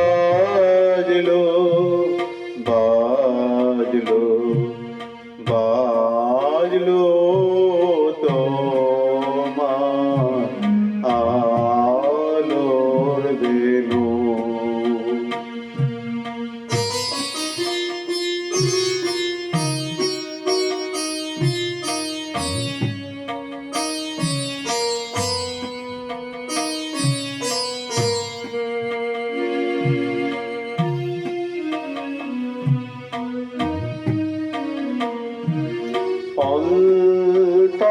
বাজলো অন্তরে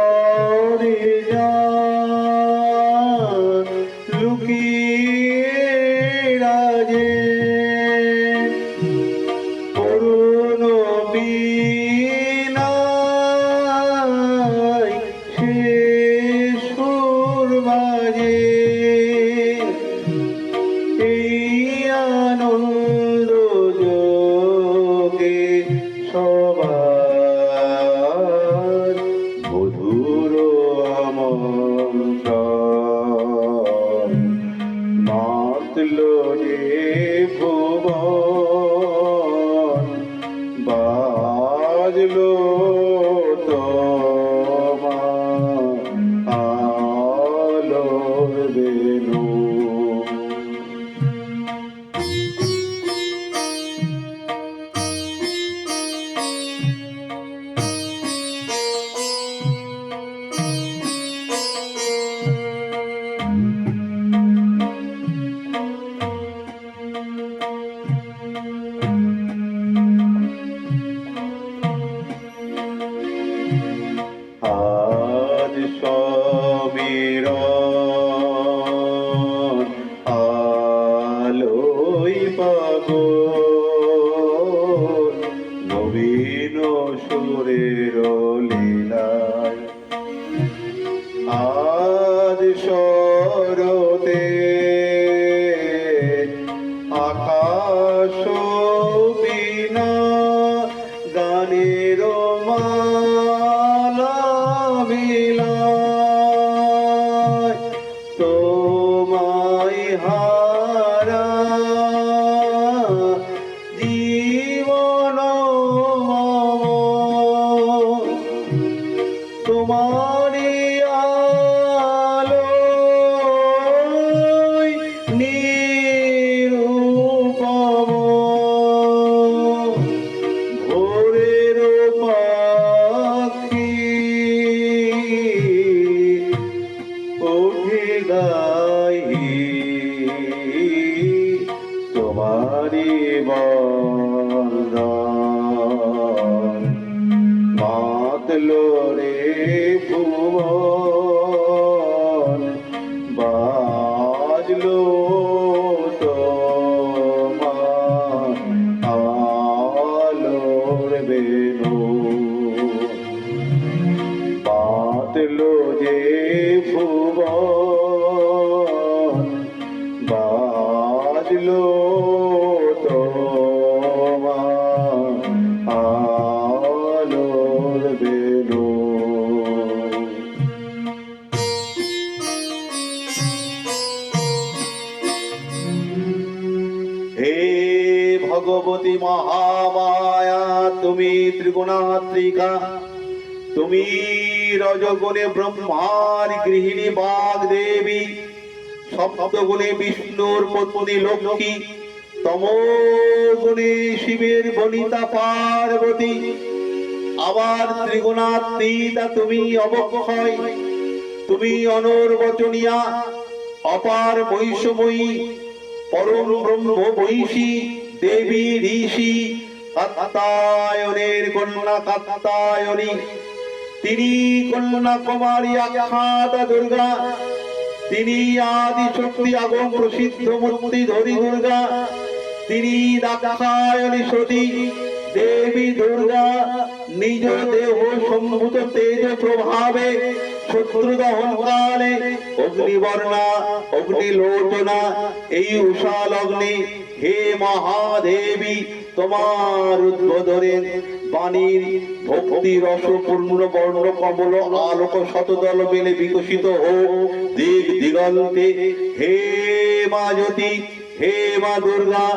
লুকিয়ে রাজে। করুণ বিনায় সে সুর বাজে। এই আনন্দ যে ভুবন বাজলো নবীন সুরের লীলায়। আজ শরতে তোমারি আলোয় নিরূপম। ভোরের পাখি ওঠে গাই তোমারি বন্দন বাজলো তোমার আলোর বেনু বাতলো যে ভুবন ভগবতী মহামায়া, তুমি ত্রিগুণাত্রিকা, তুমি রজগুণে ব্রহ্মার গৃহিণী বাগ দেবী সপ্তগুণে বিষ্ণুর পত্নী লক্ষ্মী, তমোগুণে শিবের বনিতা পার্বতী। আবার ত্রিগুণাতীতা তুমি অবক্ষয়, তুমি অনর্বচনীয়া, অপার বৈষময়ী পরম ব্রহ্ম বৈশী দেবী ঋষি কাত্তায়নের কন্যা কাত্তায়নী। তিনি কন্যা কুমারী আখ্যাতা দুর্গা। তিনি আদি শক্তি আগম প্রসিদ্ধ মূর্তি ধরি দুর্গা। তিনি দাক্ষায়নী সতী। দেবী দুর্গা নিজ দেহ সম্ভূত তেজ প্রভাবে শত্রু দহন কালে অগ্নিবর্ণা, অগ্নিলোচনা, এই উষা লগ্নে হে মহাদেবী, তোমার উদ্বোধনের বাণীর ভক্তি রসপূর্ণ বর্ণ কমল আলোক শতদল মেলে বিকশিত হোক। দিক দিগন্তে, হে মা জ্যোতি হে মা দুর্গা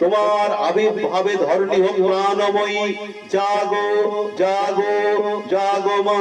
তোমার আবির্ভাবে ধরণী হোক প্রাণময়ী। জাগো জাগো জাগো মা।